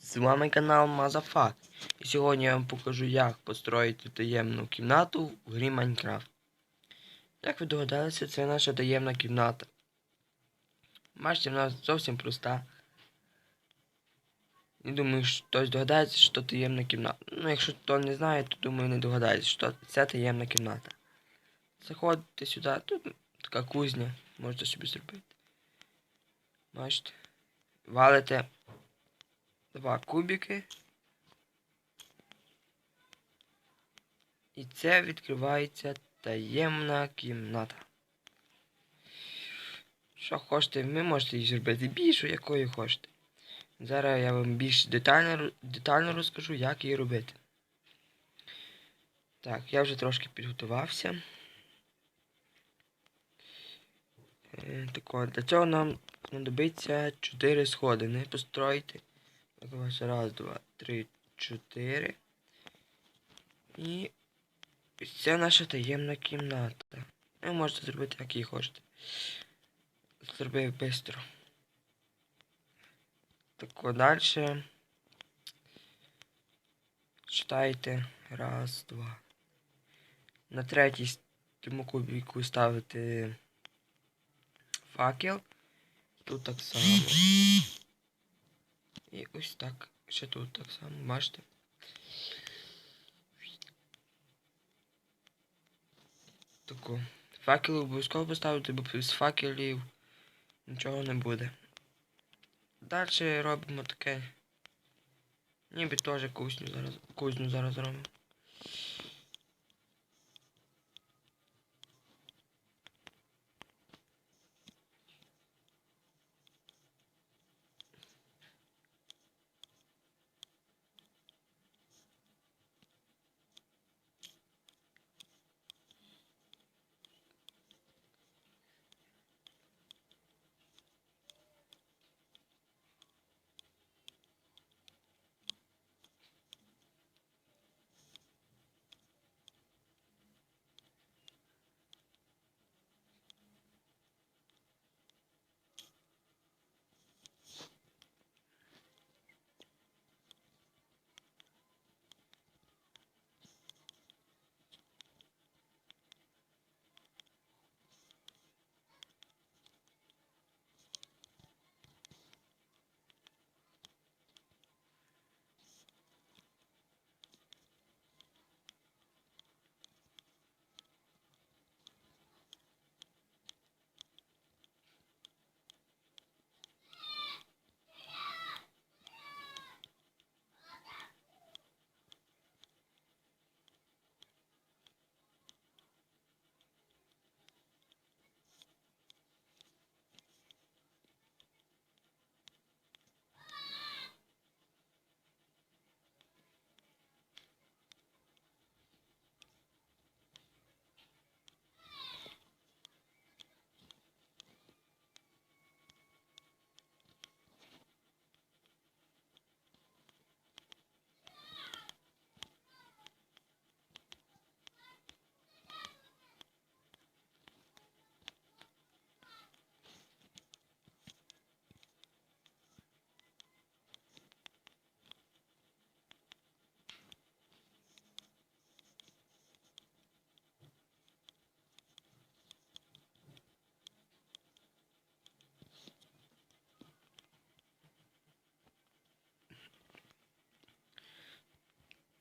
З вами канал Мазафак. І сьогодні я вам покажу, як построїти таємну кімнату в грі Майнкрафт. Як ви догадалися, це наша таємна кімната. Бачите, вона зовсім проста. Не думаю, що хтось догадається, що таємна кімната. Ну, якщо хто не знає, то думаю, не догадається, що це таємна кімната. Заходите сюди, тут така кузня, можете собі зробити. Бачите? Валите два кубики. І це відкривається таємна кімната. Що хочете, ви можете її зробити більшу, якою хочете. Зараз я вам більш детально, детально розкажу, як її робити. Так, я вже трошки підготувався. Е, Так от, для цього нам знадобиться 4 сходи. Не построїти. Раз, два, три, чотири. І це наша таємна кімната. Ви можете зробити, як її хочете. Зробив швидко. Так далі. Читайте. Раз, два. На третій тому кубіку ставити факел. Тут так само. І ось так. Ще тут так само, бачите. Таку. Факел обов'язково поставити, бо без факелів нічого не буде. Далі робимо таке. Ніби теж кузню зараз, кузню зараз робимо.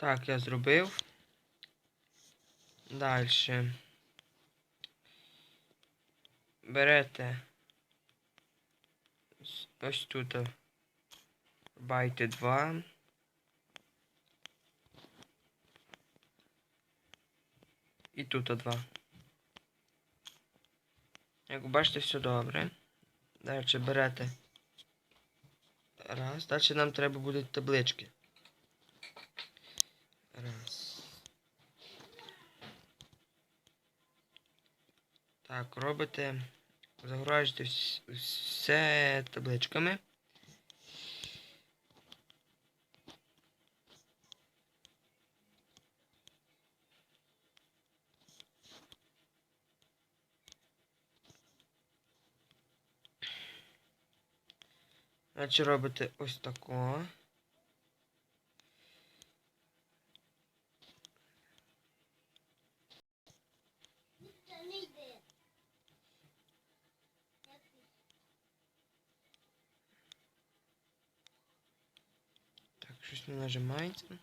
Так, я зробив. Далі. Берете ось- тут байте 2. І тут 2. Як бачите, все добре. Далі берете. Раз. Далі нам треба будуть таблички. Раз. Так, робите. Загружаєте все табличками. Значить робите ось такого. щось не нажимається.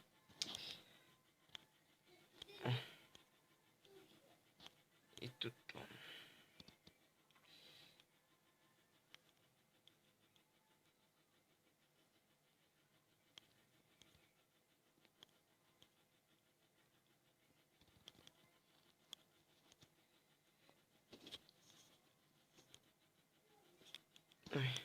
О. І тут. о. Ой.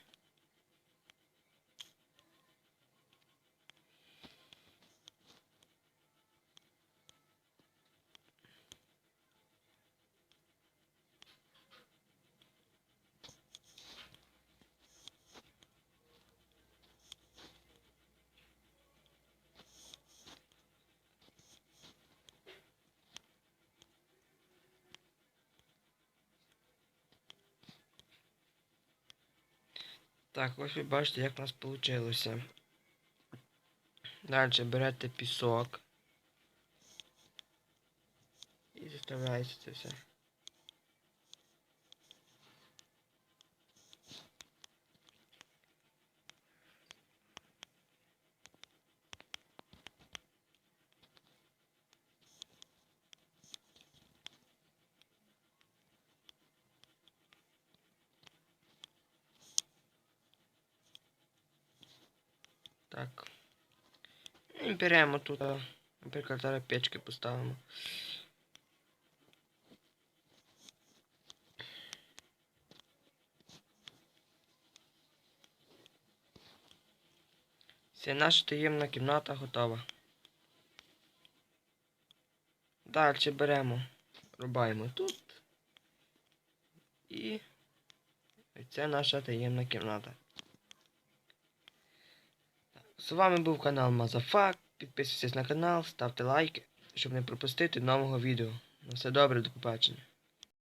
Так, ось ви бачите, як у нас вийшло. Далі берете пісок. І заставляєте це все. Так. І беремо тут, наприклад, зараз печки поставимо. Все, наша таємна кімната готова. Далі беремо, рубаємо тут. І це наша таємна кімната. З вами був канал Мазафак. Підписуйтесь на канал, ставте лайки, щоб не пропустити нового відео. На все добре, до побачення.